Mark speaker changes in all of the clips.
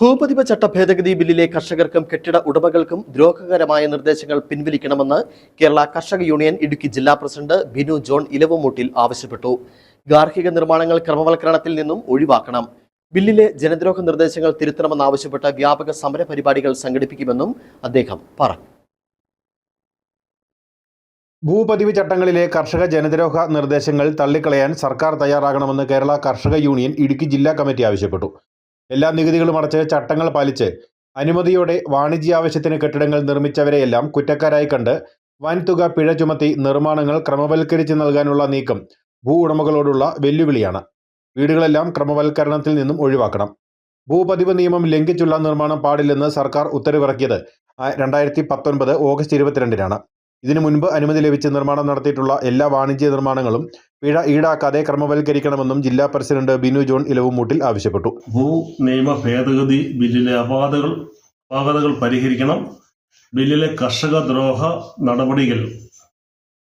Speaker 1: ഭൂപതിവ ചട്ട ഭേദഗതി ബില്ലിലെ കർഷകർക്കും കെട്ടിട ഉടമകൾക്കും ദ്രോഹകരമായ നിർദ്ദേശങ്ങൾ പിൻവലിക്കണമെന്ന് കേരള കർഷക യൂണിയൻ ഇടുക്കി ജില്ലാ പ്രസിഡന്റ് ബിനു ജോൺ ഇലവുമൂട്ടിൽ ആവശ്യപ്പെട്ടു. ഗാർഹിക നിർമ്മാണങ്ങൾ ക്രമവൽക്കരണത്തിൽ നിന്നും ഒഴിവാക്കണം. ബില്ലിലെ ജനദ്രോഹ നിർദ്ദേശങ്ങൾ തിരുത്തണമെന്നാവശ്യപ്പെട്ട് വ്യാപക സമര പരിപാടികൾ സംഘടിപ്പിക്കുമെന്നും അദ്ദേഹം പറഞ്ഞു.
Speaker 2: ഭൂപതിവ് ചട്ടങ്ങളിലെ കർഷക ജനദ്രോഹ നിർദ്ദേശങ്ങൾ തള്ളിക്കളയാൻ സർക്കാർ തയ്യാറാകണമെന്ന് കേരള കർഷക യൂണിയൻ ഇടുക്കി ജില്ലാ കമ്മിറ്റി ആവശ്യപ്പെട്ടു. എല്ലാ നികുതികളും അടച്ച് ചട്ടങ്ങൾ പാലിച്ച് അനുമതിയോടെ വാണിജ്യ വാണിജ്യാവശ്യത്തിന് കെട്ടിടങ്ങൾ നിർമ്മിച്ചവരെയെല്ലാം കുറ്റക്കാരായി കണ്ട് വൻതുക പിഴ ചുമത്തി നിർമ്മാണങ്ങൾ ക്രമവൽക്കരിച്ച് നൽകാനുള്ള നീക്കം ഭൂ ഉടമകളോടുള്ള വെല്ലുവിളിയാണ്. വീടുകളെല്ലാം ക്രമവൽക്കരണത്തിൽ നിന്നും ഒഴിവാക്കണം. ഭൂപതിവ് നിയമം ലംഘിച്ചുള്ള നിർമ്മാണം പാടില്ലെന്ന് സർക്കാർ ഉത്തരവിറക്കിയത് രണ്ടായിരത്തി പത്തൊൻപത് ഓഗസ്റ്റ് ഇരുപത്തിരണ്ടിനാണ്. ഇതിനു മുൻപ് അനുമതി ലഭിച്ച് നിർമ്മാണം നടത്തിയിട്ടുള്ള എല്ലാ വാണിജ്യ നിർമ്മാണങ്ങളും പിഴ ഈടാക്കാതെ ക്രമവൽക്കരിക്കണമെന്നും ജില്ലാ പ്രസിഡന്റ് ബിനു ജോൺ ഇലവുമൂട്ടിൽ ആവശ്യപ്പെട്ടു.
Speaker 3: ഭൂ നിയമ ഭേദഗതി ബില്ലിലെ അപാകതകൾ അപാകതകൾ പരിഹരിക്കണം. ബില്ലിലെ കർഷക ദ്രോഹ നടപടികൾ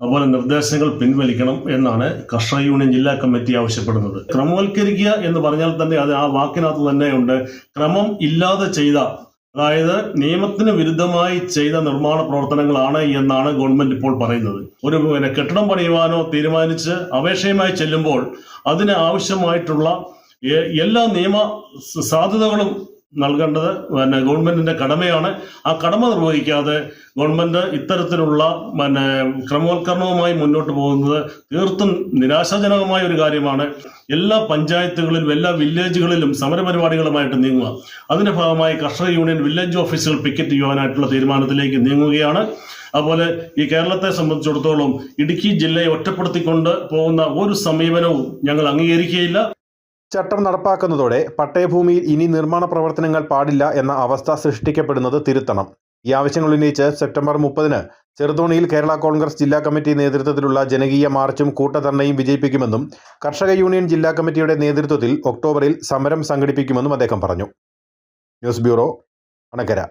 Speaker 3: അതുപോലെ നിർദ്ദേശങ്ങൾ പിൻവലിക്കണം എന്നാണ് കർഷക യൂണിയൻ ജില്ലാ കമ്മിറ്റി ആവശ്യപ്പെടുന്നത്. ക്രമവൽക്കരിക്കുക എന്ന് പറഞ്ഞാൽ തന്നെ അത് ആ വാക്കിനകത്ത് തന്നെയുണ്ട് ക്രമം ഇല്ലാതെ ചെയ്ത അതായത് നിയമത്തിന് വിരുദ്ധമായി ചെയ്ത നിർമ്മാണ പ്രവർത്തനങ്ങളാണ് എന്നാണ് ഗവൺമെന്റ് ഇപ്പോൾ പറയുന്നത്. ഒരു പിന്നെ കെട്ടിടം പണിയുവാനോ തീരുമാനിച്ച് അപേക്ഷയുമായി ചെല്ലുമ്പോൾ അതിന് ആവശ്യമായിട്ടുള്ള എല്ലാ നിയമ സാധ്യതകളും നൽകേണ്ടത് പിന്നെ ഗവൺമെന്റിന്റെ കടമയാണ്. ആ കടമ നിർവഹിക്കാതെ ഗവൺമെന്റ് ഇത്തരത്തിലുള്ള പിന്നെ ക്രമവൽക്കരണവുമായി മുന്നോട്ട് പോകുന്നത് തീർത്തും നിരാശാജനകമായ ഒരു കാര്യമാണ്. എല്ലാ പഞ്ചായത്തുകളിലും എല്ലാ വില്ലേജുകളിലും സമരപരിപാടികളുമായിട്ട് നീങ്ങുക. അതിന്റെ ഭാഗമായി കർഷക യൂണിയൻ വില്ലേജ് ഓഫീസുകൾ പിക്കറ്റ് ചെയ്യുവാനായിട്ടുള്ള തീരുമാനത്തിലേക്ക് നീങ്ങുകയാണ്. അതുപോലെ ഈ കേരളത്തെ സംബന്ധിച്ചിടത്തോളം ഇടുക്കി ജില്ലയെ ഒറ്റപ്പെടുത്തിക്കൊണ്ട് പോകുന്ന ഒരു സമീപനവും ഞങ്ങൾ അംഗീകരിക്കുകയില്ല.
Speaker 2: ചട്ടം നടപ്പാക്കുന്നതോടെ പട്ടയഭൂമിയിൽ ഇനി നിർമ്മാണ പ്രവർത്തനങ്ങൾ പാടില്ല എന്ന അവസ്ഥ സൃഷ്ടിക്കപ്പെടുന്നത് തിരുത്തണം. ഈ ആവശ്യങ്ങൾ ഉന്നയിച്ച് സെപ്റ്റംബർ മുപ്പതിന് ചെറുതോണിയിൽ കേരള കോൺഗ്രസ് ജില്ലാ കമ്മിറ്റി നേതൃത്വത്തിലുള്ള ജനകീയ മാർച്ചും കൂട്ടധർണയും വിജയിപ്പിക്കുമെന്നും കർഷക യൂണിയൻ ജില്ലാ കമ്മിറ്റിയുടെ നേതൃത്വത്തിൽ ഒക്ടോബറിൽ സമരം സംഘടിപ്പിക്കുമെന്നും അദ്ദേഹം പറഞ്ഞു. News bureau Anakkara